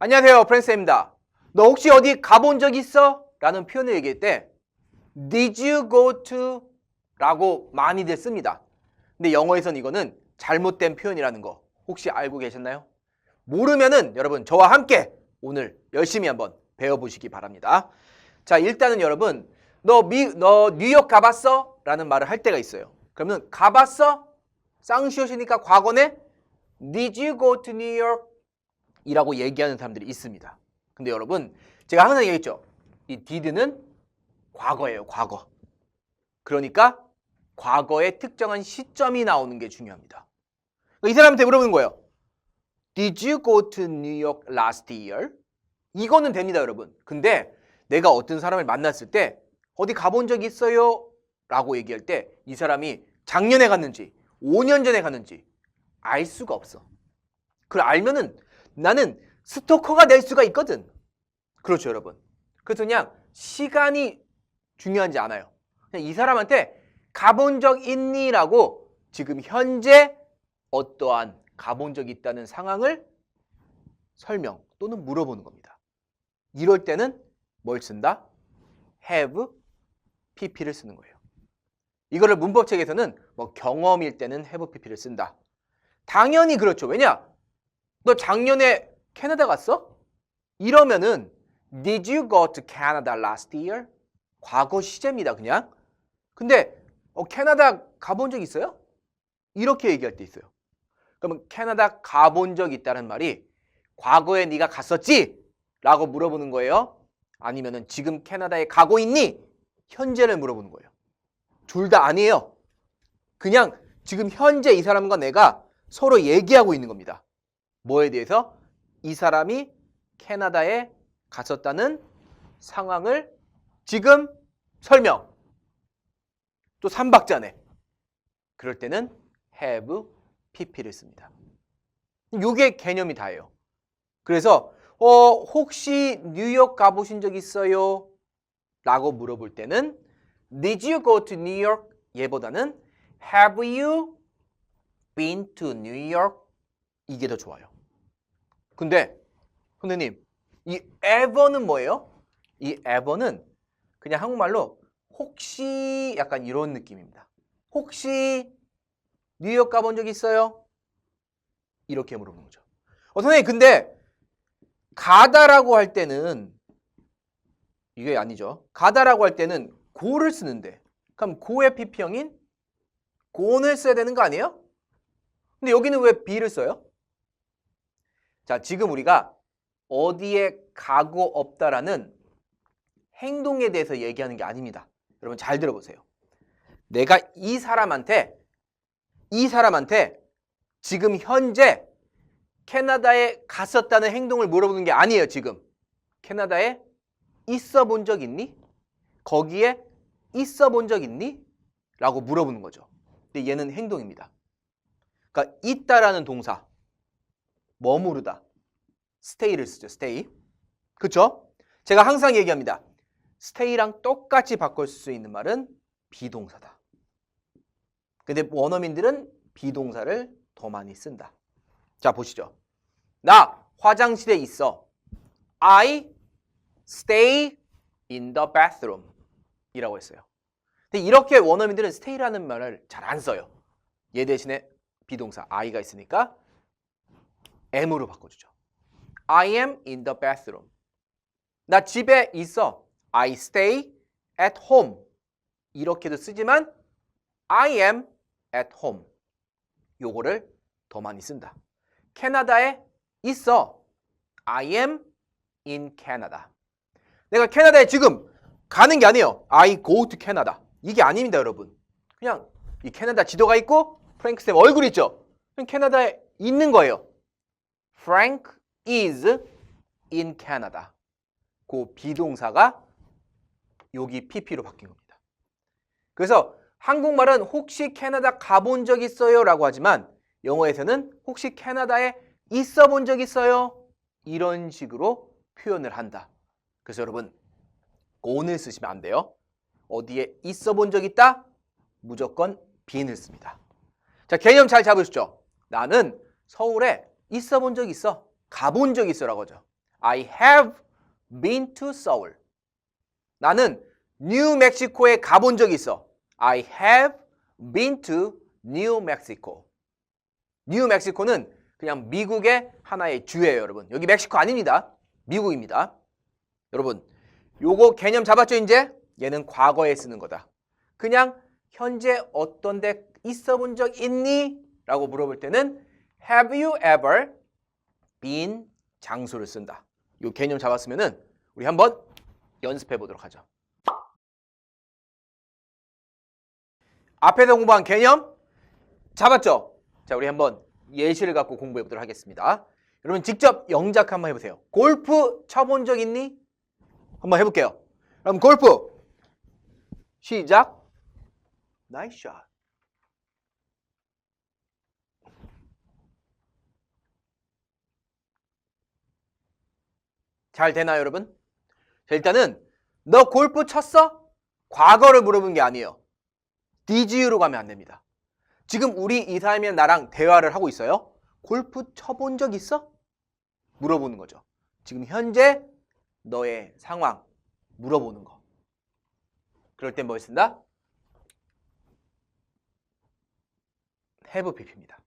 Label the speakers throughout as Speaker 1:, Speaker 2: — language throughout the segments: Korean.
Speaker 1: 안녕하세요. 프랭스입니다. 너 혹시 어디 가본 적 있어? 라는 표현을 얘기할 때 Did you go to? 라고 많이들 씁니다. 근데 영어에선 이거는 잘못된 표현이라는 거 혹시 알고 계셨나요? 모르면은 여러분 저와 함께 오늘 열심히 한번 배워보시기 바랍니다. 자 일단은 여러분 너, 미, 너 뉴욕 가봤어? 라는 말을 할 때가 있어요. 그러면 가봤어? 쌍시옷이니까 과거네 Did you go to New York? 이라고 얘기하는 사람들이 있습니다. 근데 여러분 제가 항상 얘기했죠. 이 did는 과거예요. 과거. 그러니까 과거의 특정한 시점이 나오는 게 중요합니다. 그러니까 이 사람한테 물어보는 거예요. Did you go to New York last year? 이거는 됩니다, 여러분. 근데 내가 어떤 사람을 만났을 때 어디 가본 적 있어요? 라고 얘기할 때 이 사람이 작년에 갔는지 5년 전에 갔는지 알 수가 없어. 그걸 알면은 나는 스토커가 될 수가 있거든. 그렇죠, 여러분. 그래서 그냥 시간이 중요하지 않아요. 그냥 이 사람한테 가본 적 있니? 라고 지금 현재 어떠한 가본 적 있다는 상황을 설명 또는 물어보는 겁니다. 이럴 때는 뭘 쓴다? have pp를 쓰는 거예요. 이거를 문법책에서는 뭐 경험일 때는 have pp를 쓴다. 당연히 그렇죠. 왜냐? 너 작년에 캐나다 갔어? 이러면은 Did you go to Canada last year? 과거 시제입니다, 그냥. 근데 어, 캐나다 가본 적 있어요? 이렇게 얘기할 때 있어요. 그러면 캐나다 가본 적 있다는 말이 과거에 네가 갔었지? 라고 물어보는 거예요. 아니면은 지금 캐나다에 가고 있니? 현재를 물어보는 거예요. 둘 다 아니에요. 그냥 지금 현재 이 사람과 내가 서로 얘기하고 있는 겁니다. 뭐에 대해서? 이 사람이 캐나다에 갔었다는 상황을 지금 설명. 또 3박자네. 그럴 때는 have pp를 씁니다. 이게 개념이 다예요. 그래서 어, 혹시 뉴욕 가보신 적 있어요? 라고 물어볼 때는 Did you go to New York? 얘보다는 Have you been to New York? 이게 더 좋아요. 근데 선생님 이 ever는 뭐예요? 이 ever는 그냥 한국말로 혹시 약간 이런 느낌입니다. 혹시 뉴욕 가본 적 있어요? 이렇게 물어보는 거죠. 어, 선생님 근데 가다라고 할 때는 이게 아니죠. 가다라고 할 때는 고를 쓰는데 그럼 고의 pp형인 고는 써야 되는 거 아니에요? 근데 여기는 왜 be를 써요? 자, 지금 우리가 어디에 가고 없다라는 행동에 대해서 얘기하는 게 아닙니다. 여러분 잘 들어보세요. 내가 이 사람한테 이 사람한테 지금 현재 캐나다에 갔었다는 행동을 물어보는 게 아니에요, 지금. 캐나다에 있어 본 적 있니? 거기에 있어 본 적 있니? 라고 물어보는 거죠. 근데 얘는 행동입니다. 그러니까 있다라는 동사 머무르다. stay를 쓰죠. stay. 그쵸? 제가 항상 얘기합니다. stay랑 똑같이 바꿀 수 있는 말은 비동사다. 근데 원어민들은 비동사를 더 많이 쓴다. 자, 보시죠. 나 화장실에 있어. I stay in the bathroom. 이라고 했어요. 근데 이렇게 원어민들은 stay라는 말을 잘 안 써요. 얘 대신에 비동사 I가 있으니까 M으로 바꿔주죠. I am in the bathroom. 나 집에 있어. I stay at home. 이렇게도 쓰지만 I am at home. 요거를 더 많이 쓴다. 캐나다에 있어. I am in Canada. 내가 캐나다에 지금 가는 게 아니에요. I go to Canada. 이게 아닙니다, 여러분. 그냥 이 캐나다 지도가 있고 프랭크 쌤 얼굴 있죠. 그럼 캐나다에 있는 거예요. Frank is in Canada. 그 비동사가 여기 pp로 바뀐 겁니다. 그래서 한국말은 혹시 캐나다 가본 적 있어요? 라고 하지만 영어에서는 혹시 캐나다에 있어 본 적 있어요? 이런 식으로 표현을 한다. 그래서 여러분 go는 쓰시면 안 돼요. 어디에 있어 본 적 있다? 무조건 bene을 씁니다. 자 개념 잘 잡으시죠? 나는 서울에 있어 본 적 있어. 가본 적 있어라고 하죠. I have been to Seoul. 나는 뉴멕시코에 가본 적이 있어. I have been to New Mexico. 뉴멕시코는 그냥 미국의 하나의 주예요, 여러분. 여기 멕시코 아닙니다. 미국입니다. 여러분, 요거 개념 잡았죠, 이제? 얘는 과거에 쓰는 거다. 그냥 현재 어떤 데 있어 본 적 있니? 라고 물어볼 때는 Have you ever been 장소를 쓴다. 요 개념 잡았으면은 우리 한번 연습해 보도록 하죠. 앞에서 공부한 개념 잡았죠? 자, 우리 한번 예시를 갖고 공부해 보도록 하겠습니다. 여러분 직접 영작 한번 해보세요. 골프 쳐본 적 있니? 한번 해볼게요. 그럼 골프 시작. 나이스 샷. 잘 되나요, 여러분? 자, 일단은 너 골프 쳤어? 과거를 물어본 게 아니에요. Did you로 가면 안 됩니다. 지금 우리 이 사람이랑 나랑 대화를 하고 있어요. 골프 쳐본 적 있어? 물어보는 거죠. 지금 현재 너의 상황 물어보는 거. 그럴 땐 뭘 쓴다? have pp입니다.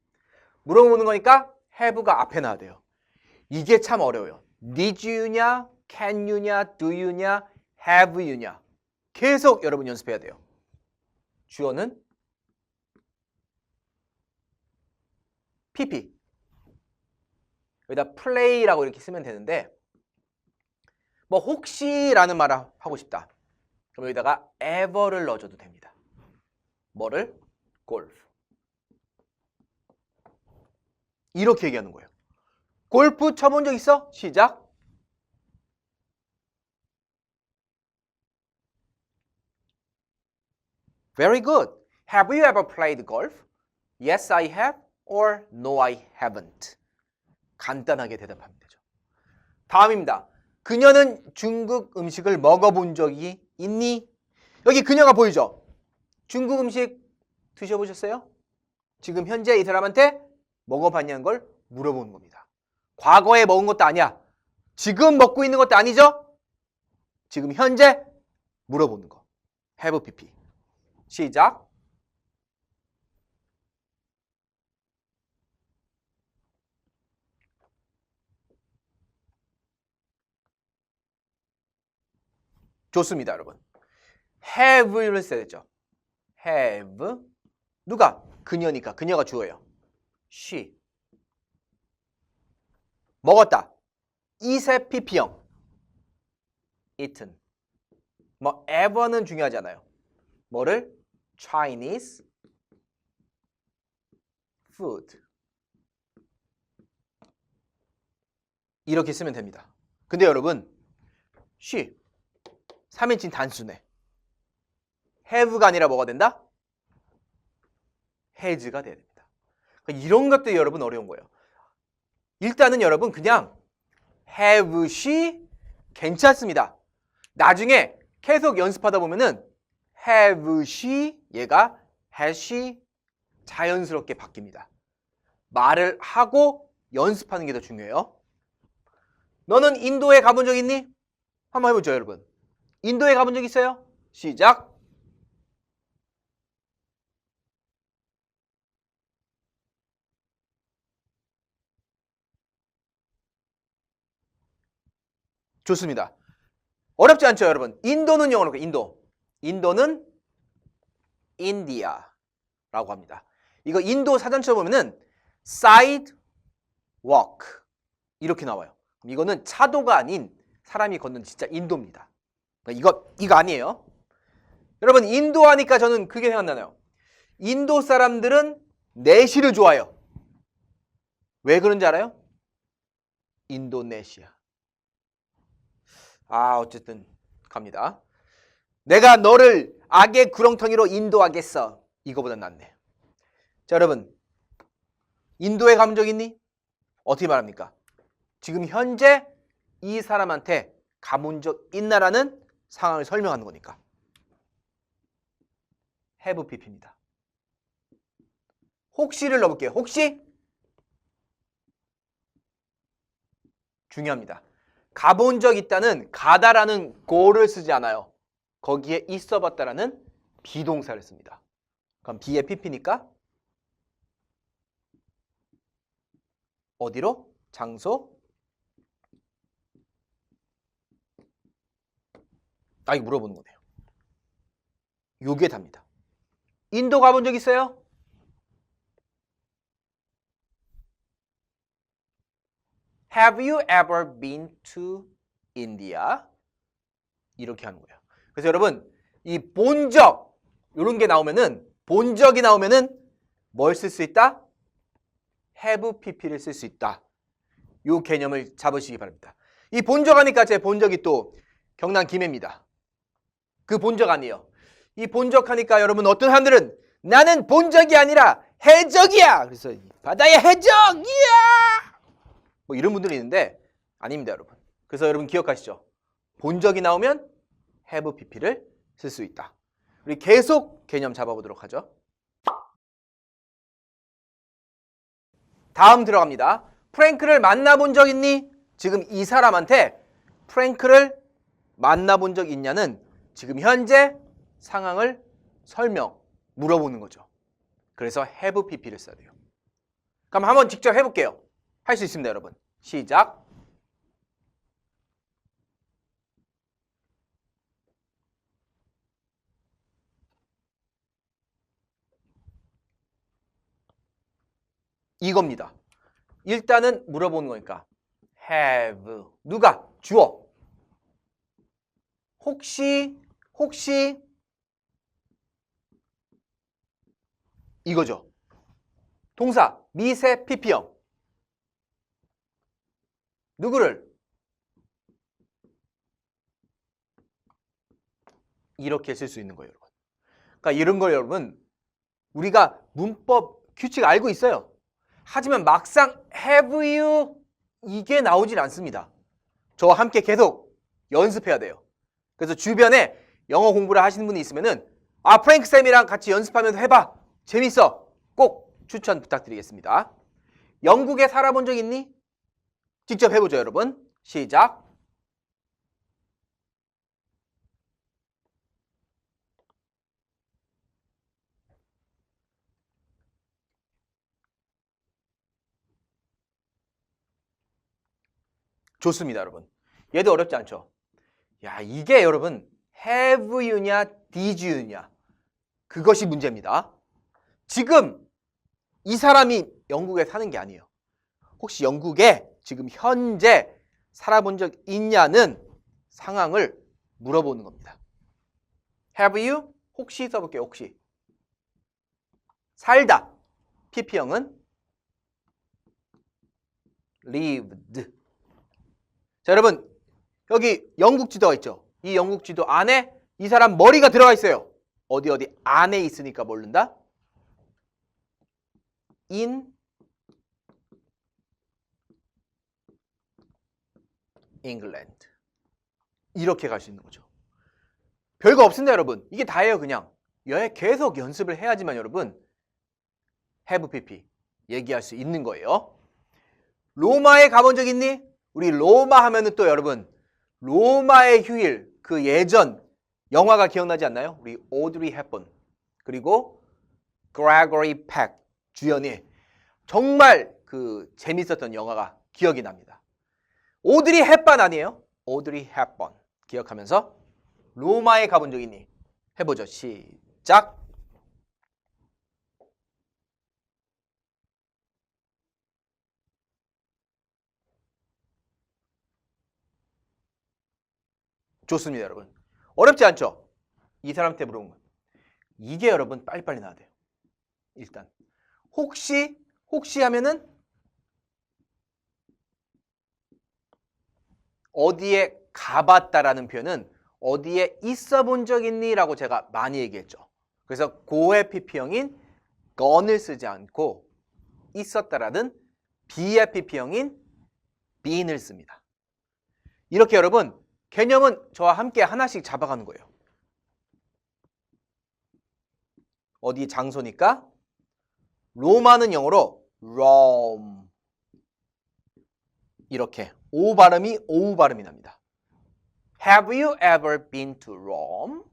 Speaker 1: 물어보는 거니까 have가 앞에 나와야 돼요. 이게 참 어려워요. Did you냐, can you냐, do you냐, have you냐. 계속 여러분 연습해야 돼요. 주어는 pp. 여기다 play라고 이렇게 쓰면 되는데 뭐 혹시라는 말을 하고 싶다. 그럼 여기다가 ever를 넣어줘도 됩니다. 뭐를? 골프. 이렇게 얘기하는 거예요. 골프 쳐본 적 있어? 시작. Very good. Have you ever played golf? Yes, I have. Or no, I haven't. 간단하게 대답하면 되죠. 다음입니다. 그녀는 중국 음식을 먹어본 적이 있니? 여기 그녀가 보이죠? 중국 음식 드셔보셨어요? 지금 현재 이 사람한테 먹어봤냐는 걸 물어보는 겁니다. 과거에 먹은 것도 아니야. 지금 먹고 있는 것도 아니죠? 지금 현재 물어보는 거. have pp. 시작. 좋습니다, 여러분. have를 써야 되죠. have 누가? 그녀니까 그녀가 주어예요. she 먹었다. eat의 pp형 eaten 뭐 ever는 중요하지 않아요. 뭐를? Chinese food 이렇게 쓰면 됩니다. 근데 여러분 she 3인칭 단수네. have가 아니라 뭐가 된다? has가 돼야 됩니다. 그러니까 이런 것들이 여러분 어려운 거예요. 일단은 여러분 그냥 have she 괜찮습니다. 나중에 계속 연습하다 보면은 have she 얘가 has she 자연스럽게 바뀝니다. 말을 하고 연습하는 게 더 중요해요. 너는 인도에 가본 적 있니? 한번 해보죠, 여러분. 인도에 가본 적 있어요? 시작. 좋습니다. 어렵지 않죠, 여러분? 인도는 영어로 인도. 인도는 인디아라고 합니다. 이거 인도 사전처 보면은 side walk 이렇게 나와요. 이거는 차도가 아닌 사람이 걷는 진짜 인도입니다. 그러니까 이거 이거 아니에요. 여러분 인도 하니까 저는 그게 생각나요. 인도 사람들은 내시를 좋아해요. 왜 그런지 알아요? 인도네시아. 아 어쨌든 갑니다. 내가 너를 악의 구렁텅이로 인도하겠어. 이거보다 낫네. 자 여러분 가본 적 있니? 어떻게 말합니까? 지금 현재 이 사람한테 가본 적 있나라는 상황을 설명하는 거니까. have pp입니다. 혹시를 넣어볼게요. 혹시 중요합니다. 가본 적 있다는 가다라는 go를 쓰지 않아요. 거기에 있어 봤다라는 비동사를 씁니다. 그럼 B의 PP니까 어디로? 장소? 아, 이거 물어보는 거네요. 요게 답니다. 인도 가본 적 있어요? Have you ever been to India? 이렇게 하는 거예요. 그래서 여러분, 이 본적, 이런 게 나오면은, 본적이 나오면은 뭘 쓸 수 있다? have pp를 쓸 수 있다. 요 개념을 잡으시기 바랍니다. 이 본적 하니까 제 본적이 또 경남 김해입니다. 그 본적 아니에요. 이 본적 하니까 여러분 어떤 사람들은 나는 본적이 아니라 해적이야. 그래서 바다의 해적이야. 뭐 이런 분들이 있는데 아닙니다, 여러분. 그래서 여러분 기억하시죠? 본적이 나오면 have pp를 쓸 수 있다. 우리 계속 개념 잡아보도록 하죠. 다음 들어갑니다. 프랭크를 만나본 적 있니? 지금 이 사람한테 프랭크를 만나본 적 있냐는 지금 현재 상황을 설명, 물어보는 거죠. 그래서 have pp를 써야 돼요. 그럼 한번 직접 해볼게요. 할 수 있습니다, 여러분. 시작. 이겁니다. 일단은 물어보는 거니까. have. 누가? 주어. 혹시 혹시? 이거죠. 동사. 미세 PP형 누구를 이렇게 쓸 수 있는 거예요, 여러분. 그러니까 이런 걸 여러분 우리가 문법 규칙 알고 있어요. 하지만 막상 have you 이게 나오질 않습니다. 저와 함께 계속 연습해야 돼요. 그래서 주변에 영어 공부를 하시는 분이 있으면은 아 프랭크 쌤이랑 같이 연습하면서 해봐 재밌어 꼭 추천 부탁드리겠습니다. 영국에 살아본 적 있니? 직접 해보죠 여러분. 시작. 좋습니다, 여러분. 얘도 어렵지 않죠? 야, 이게 여러분 have you냐 did you냐 그것이 문제입니다. 지금 이 사람이 영국에 사는 게 아니에요. 혹시 영국에 지금 현재 살아본 적 있냐는 상황을 물어보는 겁니다. have you 혹시 써볼게요. 혹시 살다 pp형은 lived 자, 여러분, 여기 영국 지도가 있죠? 이 영국 지도 안에 이 사람 머리가 들어가 있어요. 어디 어디 안에 있으니까 모른다? in England. 이렇게 갈 수 있는 거죠. 별거 없습니다, 여러분. 이게 다예요, 그냥. 여에 계속 연습을 해야지만 여러분 have pp 얘기할 수 있는 거예요. 로마에 가본 적 있니? 우리 로마 하면은 또 여러분 로마의 휴일 그 예전 영화가 기억나지 않나요? 우리 오드리 헵번 그리고 그레고리 팩 주연이 정말 그 재밌었던 영화가 기억이 납니다. 오드리 헵번 아니에요? 오드리 헵번 기억하면서 로마에 가본 적 있니? 해보죠. 시작. 좋습니다, 여러분. 어렵지 않죠? 이 사람한테 물어본 건. 이게 여러분 빨리빨리 나야 돼요. 일단. 혹시, 혹시 하면은 어디에 가봤다라는 표현은 어디에 있어 본 적 있니? 라고 제가 많이 얘기했죠. 그래서 고의 PP형인 gone을 쓰지 않고 있었다라는 비의 PP형인 been을 씁니다. 이렇게 여러분 개념은 저와 함께 하나씩 잡아가는 거예요. 어디 장소니까 로마는 영어로 Rome. 이렇게 오 발음이 오우 발음이 납니다. Have you ever been to Rome?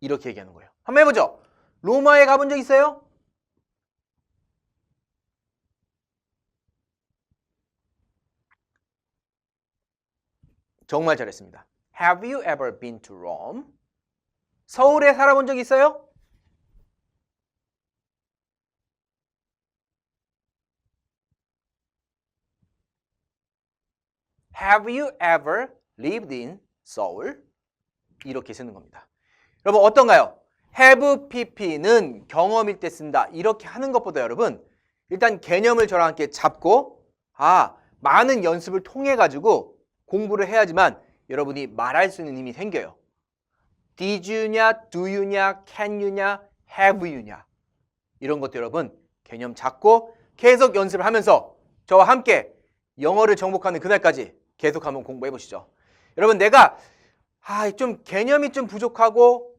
Speaker 1: 이렇게 얘기하는 거예요. 한번 해보죠. 로마에 가본 적 있어요? 정말 잘했습니다. Have you ever been to Rome? 서울에 살아본 적 있어요? Have you ever lived in Seoul? 이렇게 쓰는 겁니다. 여러분 어떤가요? have pp는 경험일 때 쓴다. 이렇게 하는 것보다 여러분 일단 개념을 저랑 함께 잡고 아 많은 연습을 통해 가지고 공부를 해야지만 여러분이 말할 수 있는 힘이 생겨요. Did you냐, do you냐, can you냐, have you냐 이런 것도 여러분 개념 잡고 계속 연습을 하면서 저와 함께 영어를 정복하는 그날까지 계속 한번 공부해 보시죠. 여러분 내가 아, 좀 개념이 좀 부족하고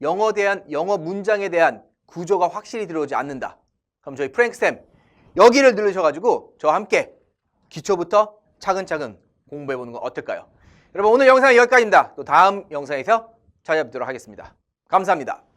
Speaker 1: 영어 대한 영어 문장에 대한 구조가 확실히 들어오지 않는다. 그럼 저희 프랭크 쌤 여기를 누르셔 가지고 저와 함께 기초부터 차근차근 공부해 보는 건 어떨까요? 여러분 오늘 영상은 여기까지입니다. 또 다음 영상에서 찾아뵙도록 하겠습니다. 감사합니다.